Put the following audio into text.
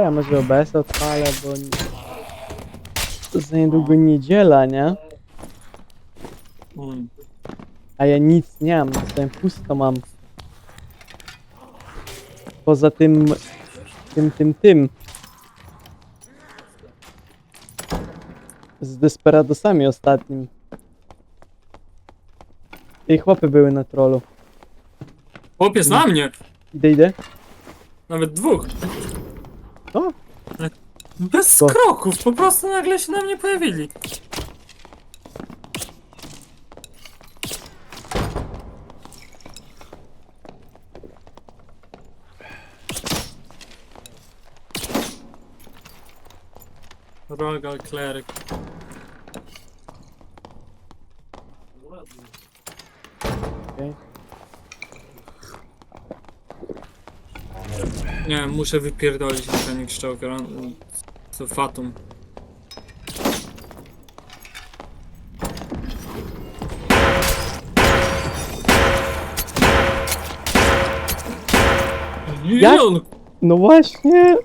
Czekaj, może OBS odpalę, bo nie... za niedługo niedziela, nie? Mm. A ja nic nie mam, jestem pusto mam. Poza tym, tym, tym, tym. Z Desperadosami ostatnim. I chłopy były na trollu. Chłopiec na mnie! Idę, idę. Nawet dwóch. Co? Bez Co? kroków, po prostu nagle się na mnie pojawili. Rogal kleryk. Okej. Nie, muszę wypierdolić mechanik szczałka. Co fatum. Jak? No właśnie,